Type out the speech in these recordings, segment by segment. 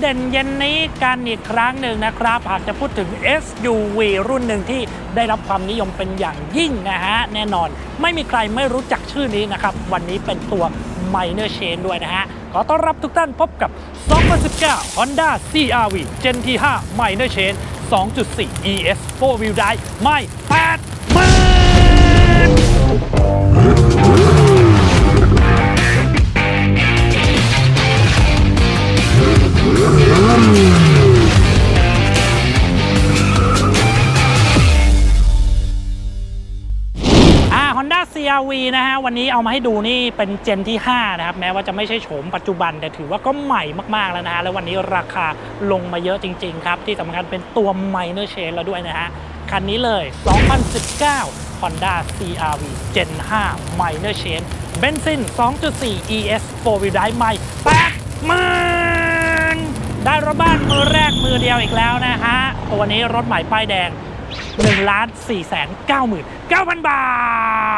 เด่นเย็นนี้กันอีกครั้งหนึ่งนะครับหากจะพูดถึง SUV รุ่นหนึ่งที่ได้รับความนิยมเป็นอย่างยิ่งนะฮะ แน่นอน ไม่มีใครไม่รู้จักชื่อนี้นะครับ วันนี้เป็นตัว Minor Chain ด้วยนะฮะ ขอต้อนรับทุกท่านพบกับ 2019 Honda CRV Gen T5 Minor Change 2.4 ES 4 Wheel Drive ไม่8 หมื่นอ่า CRV นะฮะ วันนี้เอามาให้ดูนี่เป็นเจนที่ 5 นะครับ แม้ว่าจะไม่ใช่โฉมปัจจุบัน แต่ถือว่าก็ใหม่มากๆแล้วนะฮะ แล้ววันนี้ราคาลงมาเยอะจริง ๆ ครับ ที่สำคัญเป็นตัว Minor Change แล้วด้วยนะฮะ คันนี้เลย 2019 Honda CRV Gen 5 Minor Change เบนซิน 2.4 ES 4 Wheel Drive ใหม่8มื่น ได้รถบ้านมือแรกมือเดียวอีกแล้วนะฮะตัวนี้รถใหม่ป้ายแดง1ล้าน4แสน9หมื่น9,000 บา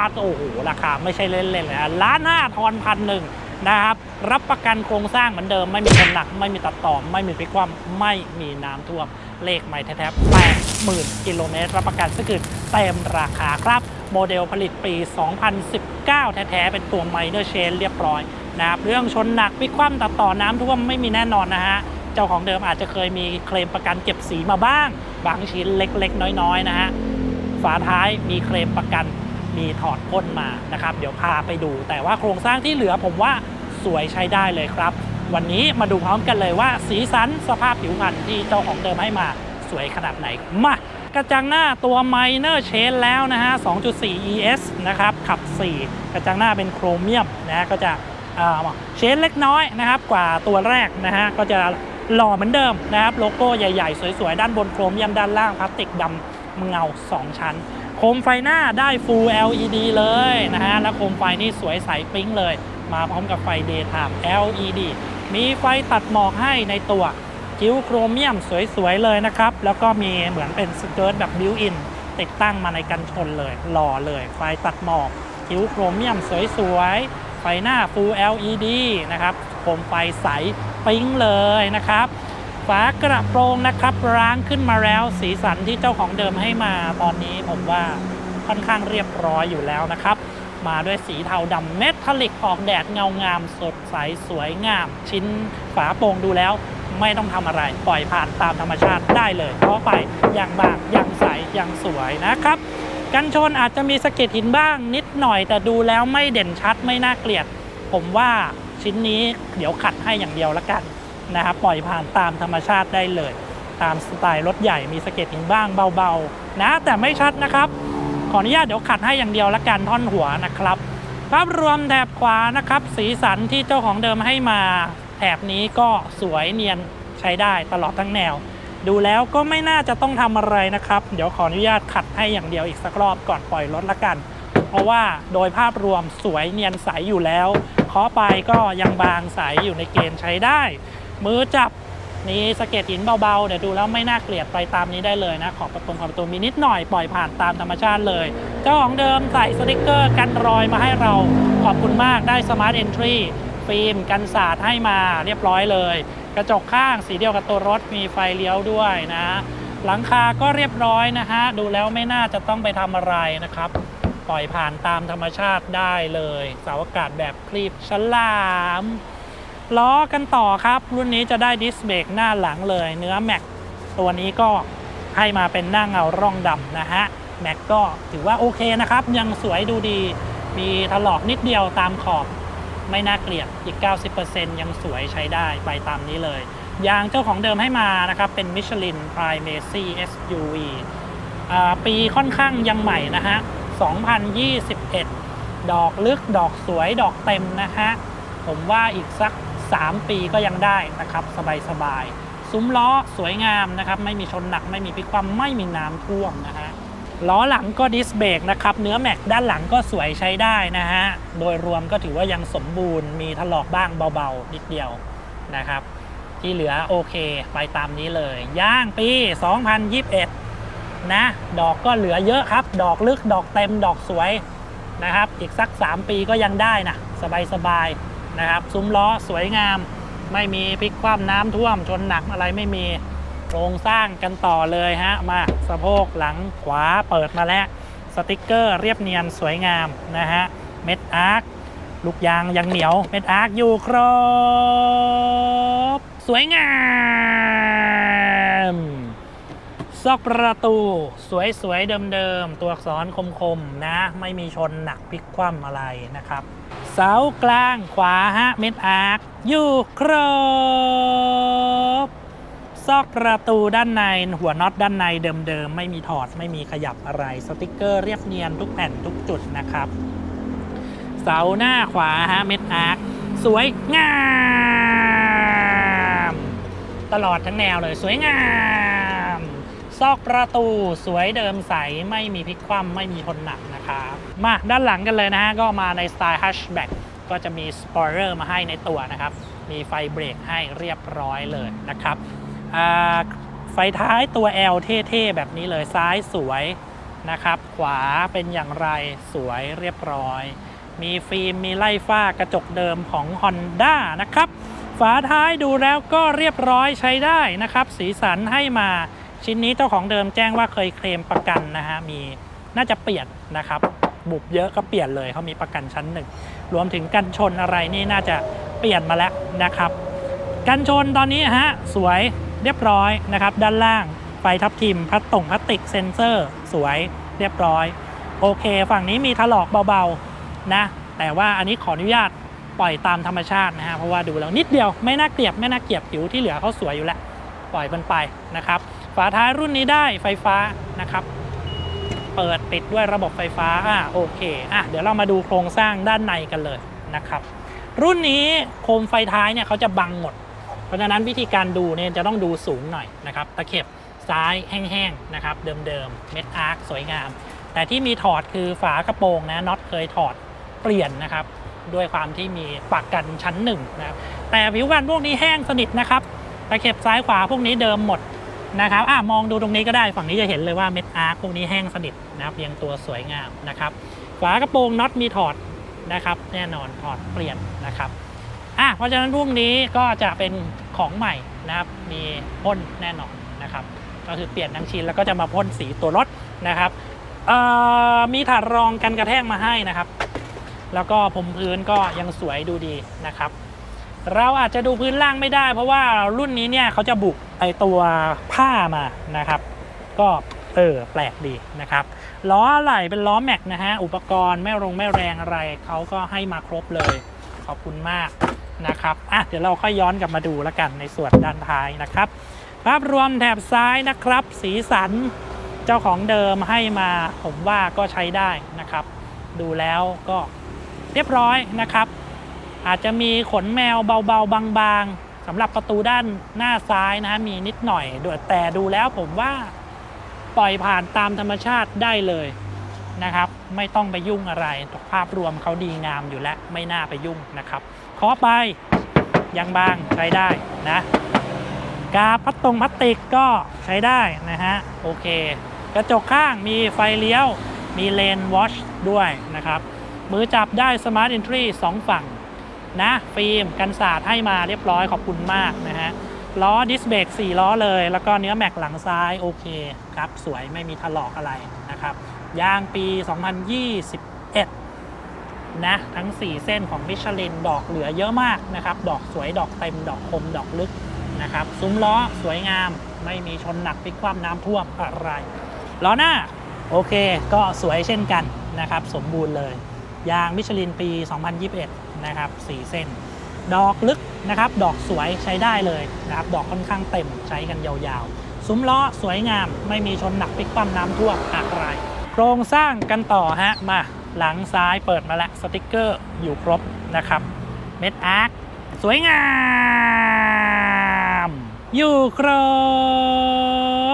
ท โอ้โห ราคาไม่ใช่เล่นๆเลยนะล้านห้าทอนพันหนึ่งนะครับ รับประกันโครงสร้างเหมือนเดิม ไม่มีคนหนัก ไม่มีตัดต่อ ไม่มีพลิกคว่ำไม่มีน้ำท่วม เลขใหม่แท้ๆ80,000กิโลเมตร รับประกันสกิดเต็มราคาครับ โมเดลผลิตปี 2019 แท้ๆ เป็นตัว Minor Change เรียบร้อยนะครับ เรื่องชนหนักพลิกคว่ำตัดต่อน้ำท่วมไม่มีแน่นอนนะฮะ จ้าของเดิมอาจจะเคยมีเคลมประกันเก็บสีมาบ้าง บางชิ้นเล็กๆ น้อยๆนะฮะฝาท้ายมีเคลมประกันมีถอดพ่นมานะครับ เดี๋ยวพาไปดู แต่ว่าโครงสร้างที่เหลือผมว่าสวยใช้ได้เลยครับ วันนี้มาดูพร้อมกันเลยว่า สีสันสภาพผิวพรรณที่เจ้าของเดิมให้มาสวยขนาดไหนมากระจังหน้าตัว Minor c h a n แล้วนะฮะ 2.4 ES นะครับ ขับ 4 กระจังหน้าเป็นโครเมียมนะก็จะเชนเล็กน้อยนะครับ กว่าตัวแรกนะฮะก็จะ หล่อเหมือนเดิมนะครับ โลโก้ใหญ่ๆ สวยๆ ด้านบนโครเมียมด้านล่างพลาสติกดำเงา 2 ชั้น โคมไฟหน้าได้ Full LED เลยนะฮะ แล้วโคมไฟนี่สวยใสปิ๊งเลย มาพร้อมกับไฟ Daytime LED มีไฟตัดหมอกให้ในตัวคิ้วโครเมียมสวยๆ เลยนะครับ แล้วก็มีเหมือนเป็นสเกิร์ตแบบบิวอินติดตั้งมาในกันชนเลยหล่อเลย ไฟตัดหมอกคิ้วโครเมียมสวยๆ ไฟหน้า Full LED นะครับ มไฟใสปิ๊งเลยนะครับ ฝากระโปรงนะครับร้างขึ้นมาแล้วสีสันที่เจ้าของเดิมให้มาตอนนี้ผมว่าค่อนข้างเรียบร้อยอยู่แล้วนะครับ มาด้วยสีเทาดำเมทัลลิกออกแดดเงางาม สดใสสวยงาม ชิ้นฝาโปร่งดูแล้วไม่ต้องทำอะไร ปล่อยผ่านตามธรรมชาติได้เลย เพราะไปอย่างบางอย่างใสอย่างสวยนะครับกันชนอาจจะมีสะเก็ดหินบ้างนิดหน่อยแต่ดูแล้วไม่เด่นชัดไม่น่าเกลียด ผมว่า ชิ้นนี้เดี๋ยวขัดให้อย่างเดียวละกันนะครับปล่อยผ่านตามธรรมชาติได้เลย ตามสไตล์รถใหญ่มีสะเก็ดหินบ้างเบาๆ นะ แต่ไม่ชัดนะครับ ขออนุญาตเดี๋ยวขัดให้อย่างเดียวละกันท่อนหัวนะครับ ภาพรวมแถบขวานะครับ สีสันที่เจ้าของเดิมให้มาแถบนี้ก็สวยเนียนใช้ได้ตลอดทั้งแนว ดูแล้วก็ไม่น่าจะต้องทำอะไรนะครับ เดี๋ยวขออนุญาตขัดให้อย่างเดียวอีกสักรอบก่อนปล่อยรถละกัน เพราะว่าโดยภาพรวมสวยเนียนใสอยู่แล้ว เคาะไปก็ยังบางใสอยู่ในเกณฑ์ใช้ได้ มือจับนี่สะเก็ดหินเบาๆเดี๋ยวดูแล้วไม่น่าเกลียดไปตามนี้ได้เลยนะขอบประตูขอบประตูมีนิดหน่อยปล่อยผ่านตามธรรมชาติเลย เจ้าของเดิมใส่สติกเกอร์กันรอยมาให้เราขอบคุณมากได้สมาร์ทเอนทรีฟิล์มกันสาดให้มาเรียบร้อยเลย กระจกข้างสีเดียวกับตัวรถมีไฟเลี้ยวด้วยนะ หลังคาก็เรียบร้อยนะฮะดูแล้วไม่น่าจะต้องไปทำอะไรนะครับ ปล่อยผ่านตามธรรมชาติได้เลยเสาอากาศแบบคลีบฉลามล้อกันต่อครับ รุ่นนี้จะได้ดิสเบรกหน้าหลังเลย เนื้อแม็กตัวนี้ก็ให้มาเป็นหน้าเงาร่องดำนะฮะแม็กก็ถือว่าโอเคนะครับ ยังสวยดูดี มีถลอกนิดเดียวตามขอบ ไม่น่าเกลียดอีก 90%ยังสวยใช้ได้ไปตามนี้เลย ยางเจ้าของเดิมให้มานะครับ เป็น Michelin Primacy SUV อ่าปีค่อนข้างยังใหม่นะฮะ 2021 ดอกลึกดอกสวยดอกเต็มนะฮะ ผมว่าอีกสัก 3 ปีก็ยังได้นะครับ สบายๆ ซุ้มล้อสวยงามนะครับ ไม่มีชนหนักไม่มีพลิกคว่ำไม่มีน้ำท่วมนะฮะล้อหลังก็ดิสเบรกนะครับ เนื้อแม็กด้านหลังก็สวยใช้ได้นะฮะ โดยรวมก็ถือว่ายังสมบูรณ์ มีถลอกบ้างเบาๆ นิดเดียวนะครับ ที่เหลือโอเค ไปตามนี้เลย ย่างปี 2021 นะ ดอกก็เหลือเยอะครับ ดอกลึกดอกเต็มดอกสวยนะครับ อีกสัก 3 ปีก็ยังได้นะ สบายๆนะครับ ซุ้มล้อสวยงาม ไม่มีพลิกคว่ำน้ำท่วมชนหนักอะไรไม่มีโครงสร้างกันต่อเลยฮะ มาสะโพกหลังขวาเปิดมาแล้ว สติกเกอร์เรียบเนียนสวยงามนะฮะ เม็ดอาร์คลูกยางยังเหนียว เม็ดอาร์คอยู่ครบ สวยงาม ซอกประตูสวยๆ เดิมๆ ตัวอักษรคมๆ นะ ไม่มีชนหนักพลิกคว่ำอะไรนะครับ เสากลางขวาฮะเม็ดอาร์คอยู่ครบ ซอกประตูด้านในหัวน็อตด้านในเดิมๆ ไม่มีถอดไม่มีขยับอะไร สติกเกอร์เรียบเนียนทุกแผ่นทุกจุดนะครับ เสาหน้าขวาฮะเม็ดอาร์คสวยงาม ตลอดทั้งแนวเลยสวยงาม ซอกประตูสวยเดิมใสไม่มีพลิกคว่ำไม่มีทนหนักนะครับมาด้านหลังกันเลยนะฮะก็มาในสไตล์ฮัชแบ็กก็จะมีสปอยเลอร์มาให้ในตัวนะครับ มีไฟเบรกให้เรียบร้อยเลยนะครับไฟท้ายตัว L เท่ๆ แบบนี้เลยซ้ายสวยนะครับ ขวาเป็นอย่างไรสวยเรียบร้อย มีฟิล์มมีไล่ฝ้ากระจกเดิมของ Honda นะครับ ฝาท้ายดูแล้วก็เรียบร้อยใช้ได้นะครับ สีสันให้มา ชิ้นนี้เจ้าของเดิมแจ้งว่าเคยเคลมประกันนะฮะมีน่าจะเปลี่ยนนะครับบุบเยอะก็เปลี่ยนเลยเขามีประกันชั้นหนึ่งรวมถึงกันชนอะไรนี่น่าจะเปลี่ยนมาแล้วนะครับกันชนตอนนี้ฮะสวยเรียบร้อยนะครับ ด้านล่างไฟทับทิมพลาสตงพลาสติกเซนเซอร์สวยเรียบร้อย โอเค ฝั่งนี้มีถลอกเบาๆนะแต่ว่าอันนี้ขออนุญาตปล่อยตามธรรมชาตินะฮะเพราะว่าดูแล้วนิดเดียวไม่น่าเกลียบไม่น่าเกลียบผิวที่เหลือเขาสวยอยู่แล้วปล่อยมันไปนะครับ ฝาท้ายรุ่นนี้ได้ไฟฟ้านะครับ เปิดปิดด้วยระบบไฟฟ้าอะโอเคอะเดี๋ยวเรามาดูโครงสร้างด้านในกันเลยนะครับ รุ่นนี้โคมไฟท้ายเนี่ยเขาจะบังหมด เพราะฉะนั้นวิธีการดูเนี่ยจะต้องดูสูงหน่อยนะครับตะเข็บซ้ายแห้งๆนะครับ เดิมๆเม็ดอาร์คสวยงาม แต่ที่มีถอดคือฝากระโปรงนะน็อตเคยถอดเปลี่ยนนะครับ ด้วยความที่มีปักกันชั้นหนึ่งนะครับแต่ผิวกันพวกนี้แห้งสนิทนะครับตะเข็บซ้ายขวาพวกนี้เดิมหมด นะครับอะมองดูตรงนี้ก็ได้ฝั่งนี้จะเห็นเลยว่าเม็ดอาร์คพวกนี้แห้งสนิทนะครับเรียงตัวสวยงามนะครับฝากระโปรงน็อตมีถอดนะครับ แน่นอนถอดเปลี่ยนนะครับอะเพราะฉะนั้นพวกนี้ก็จะเป็นของใหม่นะครับมีพ่นแน่นอนนะครับ ก็คือเปลี่ยนทั้งชิ้นแล้วก็จะมาพ่นสีตัวรถนะครับเอ่อมีถาดรองกันกระแทกมาให้นะครับ แล้วก็ผมพื้นก็ยังสวยดูดีนะครับ เราอาจจะดูพื้นล่างไม่ได้ เพราะว่ารุ่นนี้เนี่ยเขาจะบุกไอตัวผ้ามานะครับ ก็เออแปลกดีนะครับล้ออะไหล่เป็นล้อแม็กนะฮะอุปกรณ์ไม่รงไม่แรงอะไรเขาก็ให้มาครบเลย ขอบคุณมากนะครับอะเดี๋ยวเราค่อยย้อนกลับมาดูแล้วกันในส่วนด้านท้ายนะครับ ภาพรวมแถบซ้ายนะครับ สีสันเจ้าของเดิมให้มาผมว่าก็ใช้ได้นะครับ ดูแล้วก็เรียบร้อยนะครับ อาจจะมีขนแมวเบาๆ บางๆสำหรับประตูด้านหน้าซ้ายนะมีนิดหน่อยแต่ดูแล้วผมว่าปล่อยผ่านตามธรรมชาติได้เลยนะครับ ไม่ต้องไปยุ่งอะไรภาพรวมเขาดีงามอยู่แล้วไม่น่าไปยุ่งนะครับขอไปยังบางใช้ได้นะกาพัดตรงพลาสติกก็ใช้ได้นะฮะโอเค กระจกข้างมีไฟเลี้ยว มีเลนวอชด้วยนะครับ มือจับได้ Smart Entry 2ฝั่ง นะฟิล์มกันสาดให้มาเรียบร้อยขอบคุณมากนะฮะล้อดิสเบรก4ล้อเลย แล้วก็เนื้อแม็กหลังซ้ายโอเคครับสวยไม่มีถลอกอะไรนะครับยางปี 2021 นะ ทั้ง 4 เส้นของมิชลินดอกเหลือเยอะมากนะครับ ดอกสวยดอกเต็ม ดอกคม ดอกลึกนะครับ ซุ้มล้อสวยงาม ไม่มีชนหนักพลิกคว่ำน้ำท่วมอะไร ล้อหน้า โอเค ก็สวยเช่นกันนะครับ สมบูรณ์เลย ยางมิชลินปี 2021 นะครับ 4 เส้น ดอกลึกนะครับ ดอกสวยใช้ได้เลยนะครับ ดอกค่อนข้างเต็มใช้กันยาวๆ ซุ้มล้อสวยงามไม่มีชนหนักพลิกคว่ำน้ำท่วมอะไร โครงสร้างกันต่อฮะ มาหลังซ้ายเปิดมาแล้วสติกเกอร์อยู่ครบนะครับ เม็ดอาร์คสวยงาม อยู่คร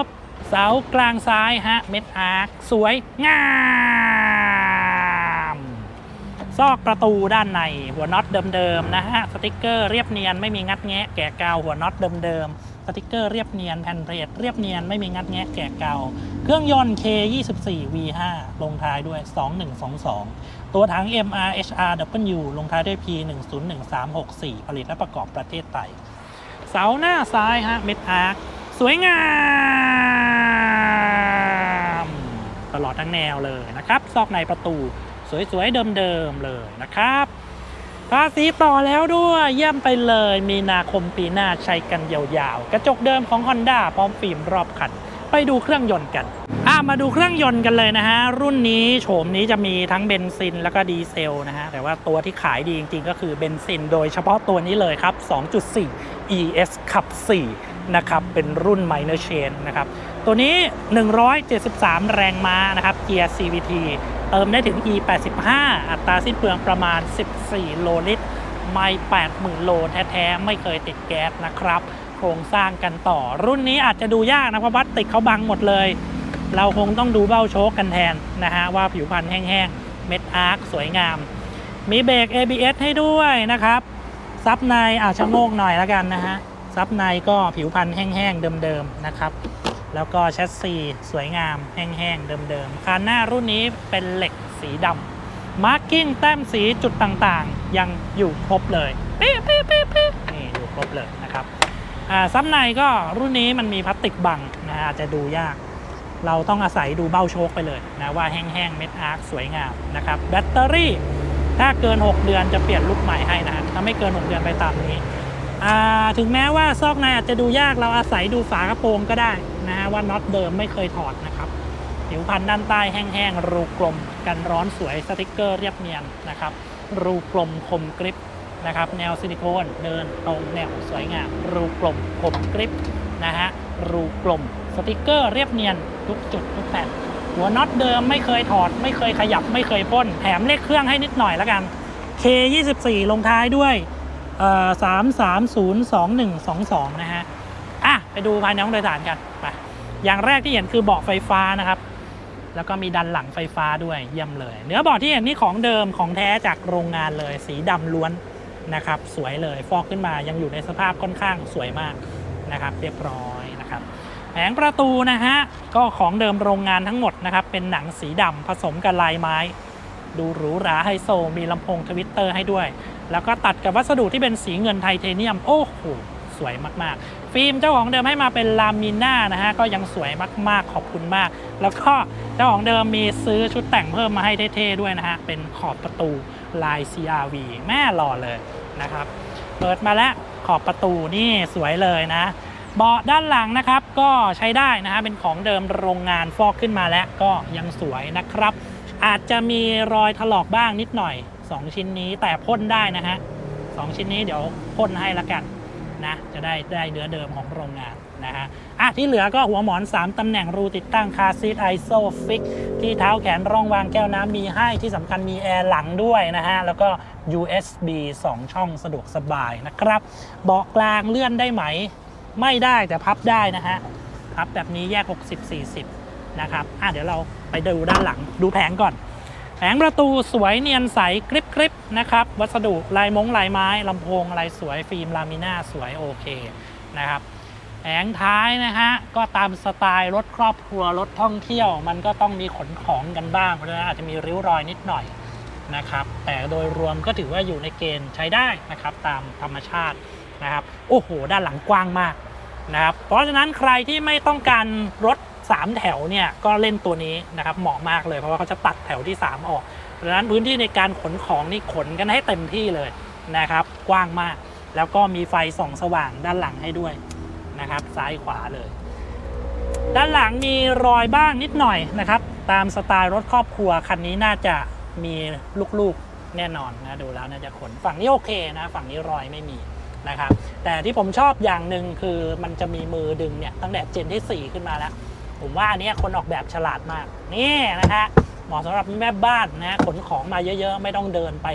บ เสากลางซ้ายฮะ เม็ดอาร์คสวยงาม ซอกประตูด้านในหัวน็อตเดิมๆนะฮะสติกเกอร์เรียบเนียนไม่มีงัดแงะแกะเกาหัวน็อตเดิมๆสติกเกอร์เรียบเนียนแผ่นเพลทเรียบเนียนไม่มีงัดแงะแกะเกาเครื่องยนต์ K24 V5 ลงท้ายด้วย 2122 ตัวถัง MR HR W ลงท้ายด้วย P 1 0 1 3 6 4 ผลิตและประกอบประเทศไทยเสาหน้าซ้ายฮะเม็ดอาร์คสวยงามตลอดทั้งแนวเลยนะครับ ซอกในประตู สวยๆ เดิมๆ เลยนะครับภาษีต่อแล้วด้วย เยี่ยมไปเลย มีนาคมปีหน้าใช้กันยาวๆ กระจกเดิมของ Honda พร้อมฟิล์มรอบคัน ไปดูเครื่องยนต์กันอะมาดูเครื่องยนต์กันเลยนะฮะ รุ่นนี้โฉมนี้จะมีทั้งเบนซินแล้วก็ดีเซลนะฮะ แต่ว่าตัวที่ขายดีจริงๆ ก็คือเบนซิน โดยเฉพาะตัวนี้เลยครับ 2.4 ES ขับ 4 นะครับ เป็นรุ่น Minor Chain นะครับ ตัวนี้ 173 แรงม้านะครับ เกียร์ CVT เติมได้ถึง E85 อัตราสิ้นเปลืองประมาณ 14 โลลิตร ไม่ 80,000 โลแท้ๆ ไม่เคยติดแก๊สนะครับ โครงสร้างกันต่อ รุ่นนี้อาจจะดูยากนะเพราะพลาสติกเขาบังหมดเลย เราคงต้องดูเบ้าโชคกันแทนนะฮะ ว่าผิวพรรณแห้งๆ เม็ดอาร์คสวยงาม มีเบรก ABS ให้ด้วยนะครับ ซับในอาชะโงกหน่อยแล้วกันนะฮะ ซับในก็ผิวพรรณแห้งๆ เดิมๆ นะครับ แล้วก็แชสซีสวยงามแห้งๆ เดิมๆคานหน้ารุ่นนี้เป็นเหล็กสีดำมาร์กิ้งแต้มสีจุดต่างๆ ยังอยู่ครบเลยปิ๊ปิ๊ปิ๊ปิ๊นี่อยู่ครบเลยนะครับซับในก็รุ่นนี้มันมีพลาสติกบังนะฮะอาจจะดูยาก เราต้องอาศัยดูเบ้าโชคไปเลยนะว่าแห้งๆ เม็ดอาร์คสวยงามนะครับแบตเตอรี่ถ้าเกิน 6 เดือนจะเปลี่ยนลูกใหม่ให้นะถ้าไม่เกิน 6 เดือนไปตามนี้ ถึงแม้ว่าซอกในอาจจะดูยากเราอาศัยดูฝากระโปรงก็ได้นะฮะว่าน็อตเดิมไม่เคยถอดนะครับผิวพันธุ์ด้านใต้แห้งๆรูกลม กันร้อนสวยสติกเกอร์เรียบเนียนนะครับรูกลมคมกริปนะครับแนวซิลิโคนเดินตรงแนวสวยงามรูกลมคมกริปนะฮะรูกลมสติกเกอร์เรียบเนียนทุกจุดทุกแผ่นหัวน็อตเดิมไม่เคยถอด ไม่เคยขยับไม่เคยพ่นแถมเลขเครื่องให้นิดหน่อยแล้วกัน K24 ลงท้ายด้วย เอ่อ3302122นะฮะ อะ ไปดูภายในห้องโดยสารกันไปอย่างแรกที่เห็นคือเบาะไฟฟ้านะครับ แล้วก็มีดันหลังไฟฟ้าด้วยเยี่ยมเลย เนื้อเบาะที่เห็นนี่ของเดิมของแท้จากโรงงานเลย สีดำล้วนนะครับ สวยเลยฟอกขึ้นมายังอยู่ในสภาพค่อนข้างสวยมากนะครับ เรียบร้อยนะครับแผงประตูนะฮะก็ของเดิมโรงงานทั้งหมดนะครับ เป็นหนังสีดำผสมกับลายไม้ ดูหรูหราไฮโซมีลำโพงทวิตเตอร์ให้ด้วย แล้วก็ตัดกับวัสดุที่เป็นสีเงินไทเทเนียม โอ้โห สวยมากๆ ฟิล์มเจ้าของเดิมให้มาเป็นลามิน่านะฮะ ก็ยังสวยมากๆ ขอบคุณมาก แล้วก็เจ้าของเดิมมีซื้อชุดแต่งเพิ่มมาให้เท่ๆด้วยนะฮะ เป็นขอบประตูลาย CRV แม่หล่อเลยนะครับ เปิดมาแล้วขอบประตูนี่สวยเลยนะเบาะด้านหลังนะครับก็ใช้ได้นะฮะเป็นของเดิมโรงงานฟอกขึ้นมาแล้วก็ยังสวยนะครับ อาจจะมีรอยถลอกบ้างนิดหน่อย 2 ชิ้นนี้แต่พ่นได้นะฮะสองชิ้นนี้เดี๋ยวพ่นให้ละกันนะจะได้ได้เนื้อเดิมของโรงงานนะฮะอะที่เหลือก็หัวหมอน 3 ตำแหน่งรูติดตั้งคาซีทไอโซฟิกที่เท้าแขนร่องวางแก้วน้ำมีให้ที่สำคัญมีแอร์หลังด้วยนะฮะ แล้วก็ USB 2 ช่องสะดวกสบายนะครับ เบาะกลางเลื่อนได้ไหม ไม่ได้แต่พับได้นะฮะ พับแบบนี้แยก 60 40 นะครับอะเดี๋ยวเราไปดูด้านหลังดูแผงก่อน แผงประตูสวยเนียนใสกริบกริบนะครับ วัสดุลายมงลายไม้ลำโพงลายสวยฟิล์มลามิน่าสวยโอเคนะครับแผงท้ายนะฮะ ก็ตามสไตล์รถครอบครัวรถท่องเที่ยว มันก็ต้องมีขนของกันบ้างเพราะฉะนั้นอาจจะมีริ้วรอยนิดหน่อยนะครับ แต่โดยรวมก็ถือว่าอยู่ในเกณฑ์ใช้ได้นะครับ ตามธรรมชาตินะครับ โอ้โห ด้านหลังกว้างมากนะครับ เพราะฉะนั้นใครที่ไม่ต้องการรถ 3 แถวเนี่ยก็เล่นตัวนี้นะครับเหมาะมากเลยเพราะว่าเขาจะตัดแถวที่ 3 ออกเพราะฉะนั้นพื้นที่ในการขนของนี่ขนกันให้เต็มที่เลยนะครับ กว้างมาก แล้วก็มีไฟส่องสว่างด้านหลังให้ด้วยนะครับ ซ้ายขวาเลย ด้านหลังมีรอยบ้างนิดหน่อยนะครับ ตามสไตล์รถครอบครัวคันนี้น่าจะมีลูกๆแน่นอนนะดูแล้วน่าจะขนฝั่งนี้โอเคนะฝั่งนี้รอยไม่มีนะครับแต่ที่ผมชอบอย่างหนึ่งคือมันจะมีมือดึงเนี่ยตั้งแต่เจนที่ 4 ขึ้นมาแล้ว ผมว่าอันนี้คนออกแบบฉลาดมาก นี่นะฮะเหมาะสำหรับแม่บ้านนะขนของมาเยอะๆ ไม่ต้องเดินไป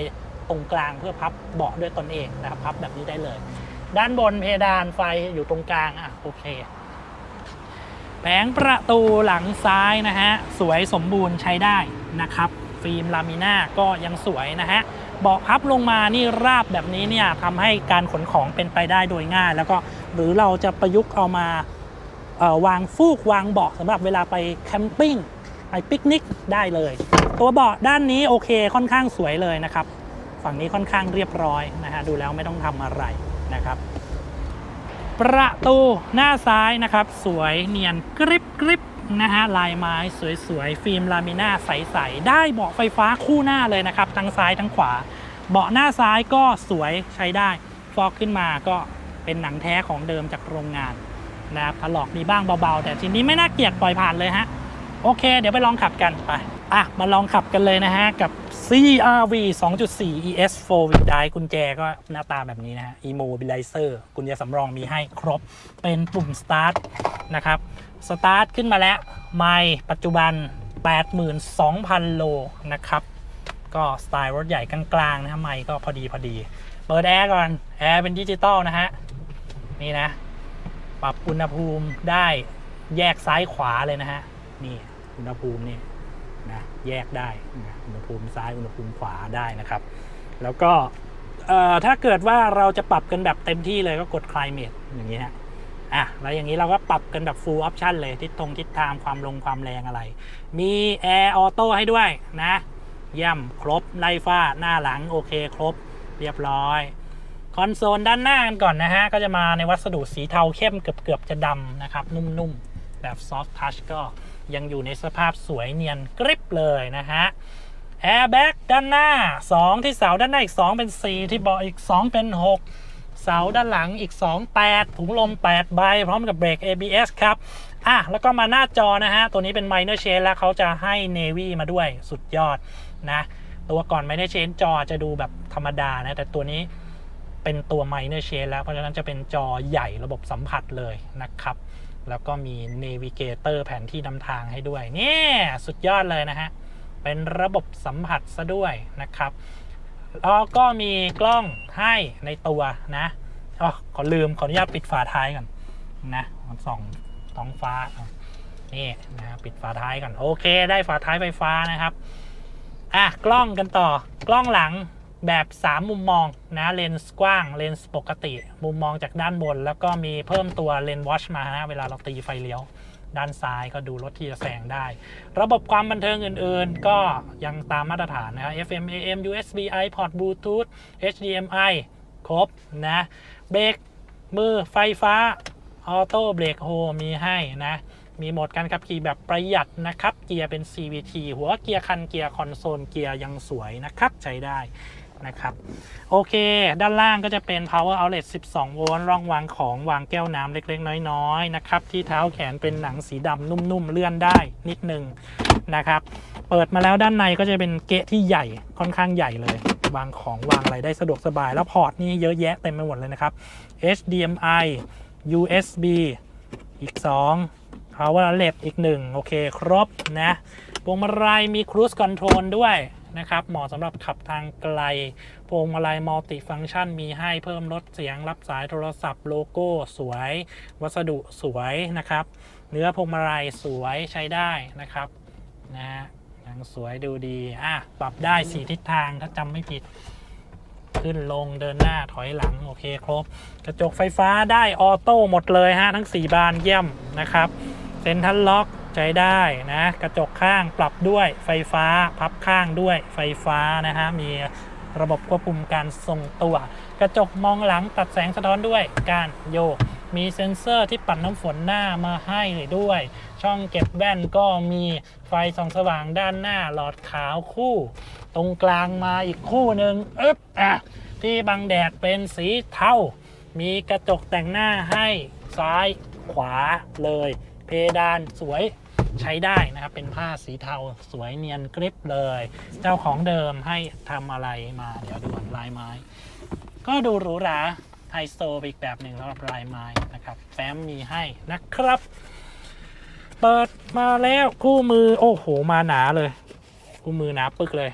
ตรงกลางเพื่อพับเบาะด้วยตนเองนะครับพับแบบนี้ได้เลย ด้านบนเพดานไฟอยู่ตรงกลางอะโอเคแผงประตูหลังซ้ายนะฮะ สวยสมบูรณ์ใช้ได้นะครับ ฟิล์มลามิน่าก็ยังสวยนะฮะเบาะพับลงมานี่ราบแบบนี้เนี่ยทำให้การขนของเป็นไปได้โดยง่าย แล้วก็หรือเราจะประยุกต์เอามา วางฟูกวางเบาะสำหรับเวลาไปแคมปิ้งไปปิกนิกได้เลย ตัวเบาะด้านนี้โอเคค่อนข้างสวยเลยนะครับ ฝั่งนี้ค่อนข้างเรียบร้อยนะฮะดูแล้วไม่ต้องทำอะไรนะครับ ประตูหน้าซ้ายนะครับ สวยเนียนกริบกริบนะฮะลายไม้สวยๆ ฟิล์มลามิน่าใสๆ ได้เบาะไฟฟ้าคู่หน้าเลยนะครับ ทั้งซ้ายทั้งขวา เบาะหน้าซ้ายก็สวยใช้ได้ ฟอกขึ้นมาก็เป็นหนังแท้ของเดิมจากโรงงาน นะครับถลอกมีบ้างเบาๆ แต่ทีนี้ไม่น่าเกลียดปล่อยผ่านเลยฮะ โอเค เดี๋ยวไปลองขับกันไป อะ มาลองขับกันเลยนะฮะ กับ CRV 2.4 ES 4 wheel drive กุญแจก็หน้าตาแบบนี้นะฮะ Immobilizer กุญแจสำรองมีให้ครบ เป็นปุ่ม Start นะครับ Start ขึ้นมาแล้ว ไม่ปัจจุบัน 82,000 โลนะครับก็สไตล์รถใหญ่กลางๆนะฮะไม่ก็พอดีพอดี เปิดแอร์ก่อน แอร์เป็นดิจิตอลนะฮะ นี่นะ ปรับอุณหภูมิได้แยกซ้ายขวาเลยนะฮะนี่อุณหภูมินี่นะแยกได้นะอุณหภูมิซ้ายอุณหภูมิขวาได้นะครับ แล้วก็เอ่อถ้าเกิดว่าเราจะปรับกันแบบเต็มที่เลยก็กด climate อย่างนี้ฮะอะแล้วอย่างนี้เราก็ปรับกันแบบ full option เลยทิศตรงทิศทางความลงความแรงอะไร มี air auto ให้ด้วยนะ เยี่ยมครบไล่ฟ้าหน้าหลังโอเคครบเรียบร้อย คอนโซลด้านหน้ากันก่อนนะฮะ ก็จะมาในวัสดุสีเทาเข้มเกือบๆจะดำนะครับ นุ่มๆ แบบซอฟท์ทัชก็ยังอยู่ในสภาพสวยเนียนกริบเลยนะฮะแอร์แบ็กด้านหน้า 2 ที่เสาด้านหน้าอีก 2 เป็น 4 ที่เบาะอีก 2 เป็น 6 เสาด้านหลังอีก 2 8 ถุงลม 8 ใบ พร้อมกับเบรก ABS ครับอะแล้วก็มาหน้าจอนะฮะ ตัวนี้เป็น minor change แล้วเขาจะให้ navy มาด้วยสุดยอดนะ ตัวก่อน minor change จอจะดูแบบธรรมดานะ แต่ตัวนี้ เป็นตัว minor change แล้วเพราะฉะนั้นจะเป็นจอใหญ่ระบบสัมผัสเลยนะครับ แล้วก็มี navigator แผนที่นำทางให้ด้วยนี่สุดยอดเลยนะฮะ เป็นระบบสัมผัสซะด้วยนะครับ แล้วก็มีกล้องให้ในตัวนะอ๋อขอลืมขออนุญาตปิดฝาท้ายก่อนนะส่องท้องฟ้านี่นะฮะปิดฝาท้ายก่อนโอเค ได้ฝาท้ายไฟฟ้านะครับ อะกล้องกันต่อกล้องหลัง แบบ 3 มุมมองนะเลนส์กว้างเลนส์ปกติ มุมมองจากด้านบน แล้วก็มีเพิ่มตัวเลนส์วอชมานะเวลาเราตีไฟเลี้ยว ด้านซ้ายก็ดูรถที่จะแซงได้ ระบบความบันเทิงอื่นๆ ก็ยังตามมาตรฐานนะครับ FM AM USB iPod Bluetooth HDMI ครบนะเบรกมือไฟฟ้าออโต้เบรกโฮมีให้นะ มีโหมดการขับขี่แบบประหยัดนะครับ เกียร์เป็น CVT หัวเกียร์คันเกียร์คอนโซลเกียร์ยังสวยนะครับ ใช้ได้ นะครับ โอเค ด้านล่างก็จะเป็น power outlet 12 โวลต์ ร่องวางของวางแก้วน้ำเล็กๆ น้อยๆ นะครับ ที่เท้าแขนเป็นหนังสีดำนุ่มๆ เลื่อนได้นิดนึงนะครับ เปิดมาแล้วด้านในก็จะเป็นเกะที่ใหญ่ค่อนข้างใหญ่เลย วางของวางอะไรได้สะดวกสบาย แล้วพอร์ตนี่เยอะแยะเต็มไปหมดเลยนะครับ HDMI USB อีก 2 power outlet อีก 1 โอเค ครบนะพวงมาลัยมี cruise control ด้วย นะครับเหมาะสำหรับขับทางไกล พวงมาลัยมัลติฟัง c t ชันมีให้เพิ่มลดเสียงรับสายโทรศัพท์โลโก้สวย วัสดุสวยนะครับ เนื้อพวงมาลัยสวยใช้ได้นะครับนะฮะยังสวยดูดีอะปรับได้4ทิศทางถ้าจำไม่ผิดขึ้นลงเดินหน้าถอยหลัง โอเคครบ กระจกไฟฟ้าได้ออโต้หมดเลยฮะ ทั้ง 4 บานเยี่ยมนะครับเซ็นทรัลล็อก ใช้ได้นะ กระจกข้างปรับด้วยไฟฟ้าพับข้างด้วยไฟฟ้านะฮะมีระบบควบคุมการทรงตัว กระจกมองหลังตัดแสงสะท้อนด้วยการโยก มีเซ็นเซอร์ที่ปัดน้ำฝนหน้ามาให้ด้วย ช่องเก็บแว่นก็มีไฟส่องสว่างด้านหน้าหลอดขาวคู่ ตรงกลางมาอีกคู่หนึ่งอึ๊บอะที่บังแดดเป็นสีเทา มีกระจกแต่งหน้าให้ซ้ายขวาเลย เพดานสวย ใช้ได้นะครับ เป็นผ้าสีเทาสวยเนียนกริบเลย เจ้าของเดิมให้ทำอะไรมา เดี๋ยวดูลายไม้ ก็ดูหรูหราไฮโซอีกแบบหนึ่งสำหรับลายไม้นะครับ แฟ้มมีให้นะครับ เปิดมาแล้วคู่มือโอ้โหมาหนาเลย คู่มือหนาปึกเลย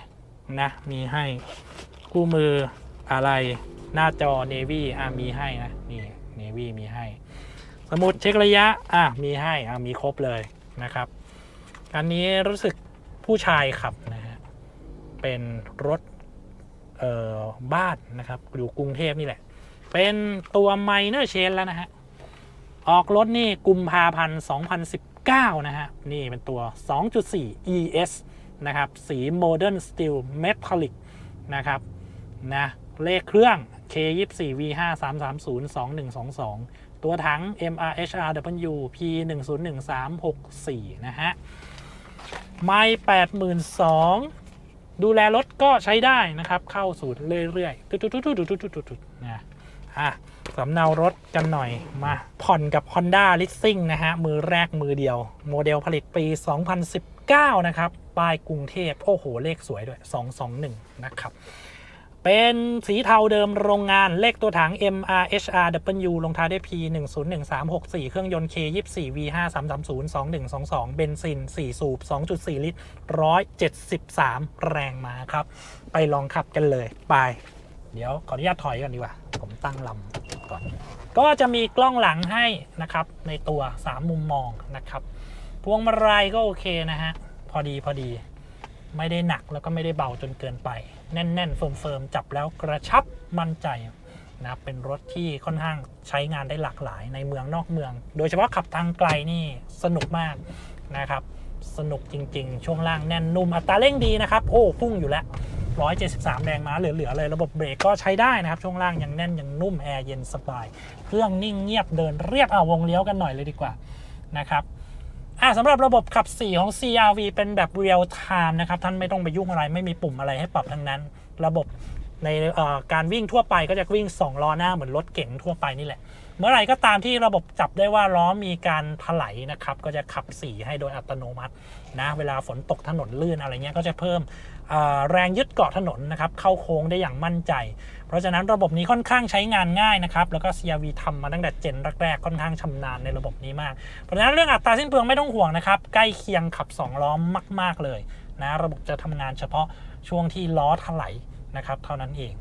นะ มีให้คู่มืออะไรหน้าจอ Navy อะมีให้นะนี่ Navy มีให้ สมุดเช็คระยะ อะมีให้อะมีครบเลย นะครับอันนี้รู้สึกผู้ชายขับนะฮะเป็นรถเอ่อบ้านนะครับ อยู่กรุงเทพนี่แหละ เป็นตัวไมเนอร์เชนแล้วนะฮะ ออกรถนี่กุมภาพันธ์2019 นะฮะ นี่เป็นตัว 2.4 ES นะครับ สี Modern Steel Metallic นะครับนะเลขเครื่อง K24 V5 330 2122 ตัวถัง MRHRW P 1 0 1 3 6 4 นะฮะ ไม่82,000 ดูแลรถก็ใช้ได้นะครับ เข้าศูนย์เรื่อยๆตุ๊ดๆๆๆๆนะอะสำเนารถกันหน่อยมา ผ่อนกับ Honda Leasing นะฮะ มือแรกมือเดียว โมเดลผลิตปี 2019 นะครับ ป้ายกรุงเทพ โอ้โห เลขสวยด้วย 221 นะครับ เป็นสีเทาเดิมโรงงานเลขตัวถัง MRHRW ลงท้ายด้วย P 1 0 1 3 6 4 เครื่องยนต์ K 24 V 5 3 3 0 2 1 2 2 เบนซิน 4 สูบ 2.4 ลิตร 173 แรงม้าครับ ไปลองขับกันเลย ไป เดี๋ยวขออนุญาตถอยก่อนดีกว่า ผมตั้งลำก่อน ก็จะมีกล้องหลังให้นะครับ ในตัว 3 มุมมองนะครับ พวงมาลัยก็โอเคนะฮะ พอดีพอดี ไม่ได้หนักแล้วก็ไม่ได้เบาจนเกินไป แน่นๆเฟิร์มๆจับแล้วกระชับมั่นใจนะเป็นรถที่ค่อนข้างใช้งานได้หลากหลายในเมืองนอกเมือง โดยเฉพาะขับทางไกลนี่สนุกมากนะครับ สนุกจริง ๆ ช่วงล่างแน่นนุ่มอัตราเร่งดีนะครับ โอ้พุ่งอยู่แล้ว 173 แรงม้าเหลือ ๆ เลย ระบบเบรกก็ใช้ได้นะครับ ช่วงล่างยังแน่นยังนุ่มแอร์เย็นสบาย เครื่องนิ่งเงียบเดินเรียบเอาวงเลี้ยวกันหน่อยเลยดีกว่านะครับ อ่าสำหรับระบบขับ 4 ของ CRV เป็นแบบ real time นะครับ ท่านไม่ต้องไปยุ่งอะไร ไม่มีปุ่มอะไรให้ปรับทั้งนั้น ระบบในการวิ่งทั่วไปก็จะวิ่ง 2 ล้อหน้าเหมือนรถเก๋งทั่วไปนี่แหละ เมื่อไหร่ก็ตามที่ระบบจับได้ว่าล้อมีการถลายนะครับ ก็จะขับ 4 ให้โดยอัตโนมัตินะ เวลาฝนตกถนนลื่นอะไรเงี้ยก็จะเพิ่มแรงยึดเกาะถนนนะครับ เข้าโค้งได้อย่างมั่นใจ เพราะฉะนั้นระบบนี้ค่อนข้างใช้งานง่ายนะครับ แล้วก็ CRV ทำมาตั้งแต่เจนแรกๆค่อนข้างชำนาญในระบบนี้มาก เพราะฉะนั้นเรื่องอัตราสิ้นเปลืองไม่ต้องห่วงนะครับ ใกล้เคียงขับ 2 ล้อมาก ๆเลยนะระบบจะทำงานเฉพาะช่วงที่ล้อถลายนะครับเท่านั้นเอง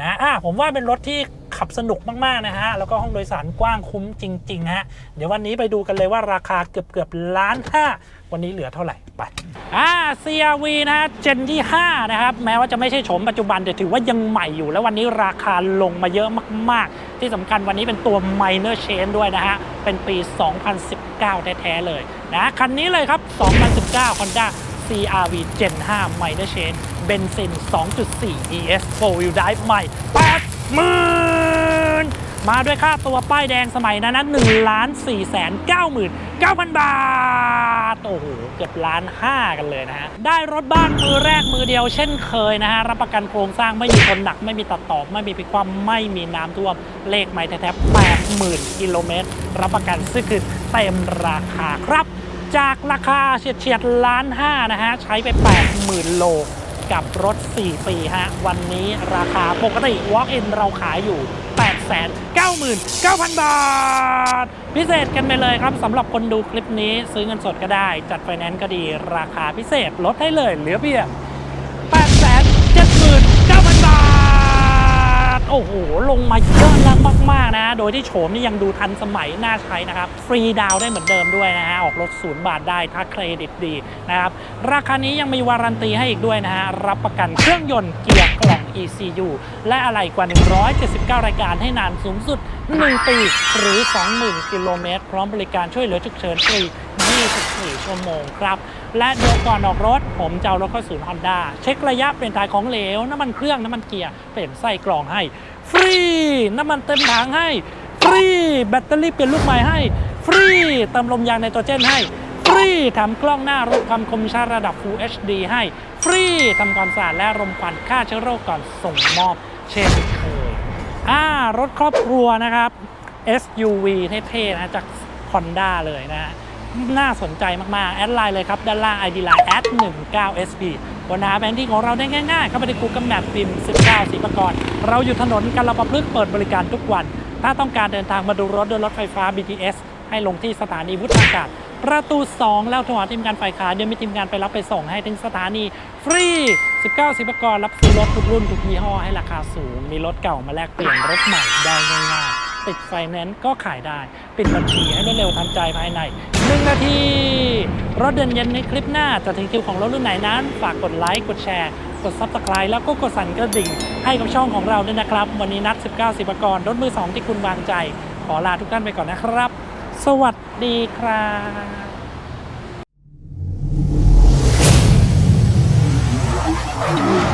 นะอะผมว่าเป็นรถที่ ขับสนุกมากๆนะฮะ แล้วก็ห้องโดยสารกว้างคุ้มจริงๆฮะ เดี๋ยววันนี้ไปดูกันเลยว่าราคาเกือบเกือบล้านห้าวันนี้เหลือเท่าไหร่ไปอ่า CRV นะฮะเจนที่ 5 นะครับ แม้ว่าจะไม่ใช่โฉมปัจจุบัน แต่ถือว่ายังใหม่อยู่ แล้ววันนี้ราคาลงมาเยอะมาก ๆ ที่สำคัญวันนี้เป็นตัว minor change ด้วยนะฮะ เป็นปี 2019 แท้ ๆ เลยนะคันนี้เลยครับ 2019 Honda CRV Gen 5 minor change เบนซิน 2.4 ES 4 wheel drive ใหม่80,000 มาด้วยค่าตัวป้ายแดงสมัยนั้นนะ1ล้าน4แสน99,000บาท โอ้โห เกือบล้านห้ากันเลยนะฮะ ได้รถบ้านมือแรกมือเดียวเช่นเคยนะฮะ รับประกันโครงสร้างไม่มีคนหนัก ไม่มีตัดต่อไม่มีพิกความไม่มีน้ำท่วม เลขไม่แท้ๆ80,000กิโลเมตร รับประกันซื้อคืนเต็มราคาครับ จากราคาเฉียดเฉียดๆล้านห้านะฮะ ใช้ไป80,000โลกับรถ 4 ปีฮะ วันนี้ราคาปกติ Walk-in เราขายอยู่ 899,000 บาท พิเศษกันไปเลยครับสำหรับคนดูคลิปนี้ซื้อเงินสดก็ได้ จัดไฟแนนซ์ก็ดีราคาพิเศษลดให้เลยเหลือเพียง879,000 บาท โอ้โห ลงมาเยอะ มากๆนะ โดยที่โฉมนี่ยังดูทันสมัยน่าใช้นะครับ ฟรีดาวน์ได้เหมือนเดิมด้วยนะฮะ ออกรถศูนย์บาทได้ถ้าเครดิตดีนะครับ ราคานี้ยังมีวารันตีให้อีกด้วยนะฮะ รับประกันเครื่องยนต์เกียร์กล่อง ECU และอะไรกว่า 179 รายการให้นานสูงสุด 1 ปี หรือ 20,000 กิโลเมตร พร้อมบริการช่วยเหลือฉุกเฉินฟรี 24 ชั่วโมงครับ และเดี๋ยวก่อนออกรถ ผมจะเอารถเข้าศูนย์ฮอนด้าเช็คระยะเปลี่ยนถ่ายของเหลว น้ำมันเครื่อง น้ำมันเกียร์ เปลี่ยนไส้กรองให้ฟ รีน้ำมันเต็มถังให้ ฟรี แบตเตอรี่เปลี่ยนลูกใหม่ให้ ฟรีเติมลมยางไนโตรเจนให้ ฟรีทำกล้องหน้ารถความคมชัดระดับ Full HD ให้ ฟรีทำความสะอาดและรมควันฆ่าเชื้อโรคก่อนส่งมอบเช่นเคยอ่ารถครอบครัวนะครับ SUV เท่ๆนะจาก Honda เลยนะฮะ น่าสนใจมากๆ แอดไลน์เลยครับ ด้านล่าง ID line at 19 SP บนหาแผนที่ของเราได้ง่ายๆ เข้าไปใน Google Map พิมพ์19สีประกรเราอยู่ถนนกันระปะพฤกษ์เปิดบริการทุกวัน ถ้าต้องการเดินทางมาดูรถโดยรถไฟฟ้า BTS ให้ลงที่สถานีวุฒากาศ ประตู 2 แล้วโทรหาทีมงานฝ่ายขายเดี๋ยวมีทีมงานไปรับไปส่งให้ถึงสถานีฟรี 19 สิบกรรับซื้อรถทุกรุ่นทุกยี่ห้อให้ราคาสูง มีรถเก่ามาแลกเปลี่ยนรถใหม่ได้ง่ายๆติดไฟแนนซ์ก็ขายได้ ปิดบัญชีให้รวดเร็วทันใจภายใน 1 นาที รถเดินเย็นในคลิปหน้าจะถึงคิวของรถรุ่นไหนนั้น ฝากกดไลค์ กดแชร์ กด Subscribe แล้วก็กดสั่นกระดิ่ง ให้กับช่องของเราด้วยนะครับ วันนี้นัด 19 สิบกรรถมือ 2 ที่คุณวางใจ ขอลาทุกท่านไปก่อนนะครับ สวัสดีครับ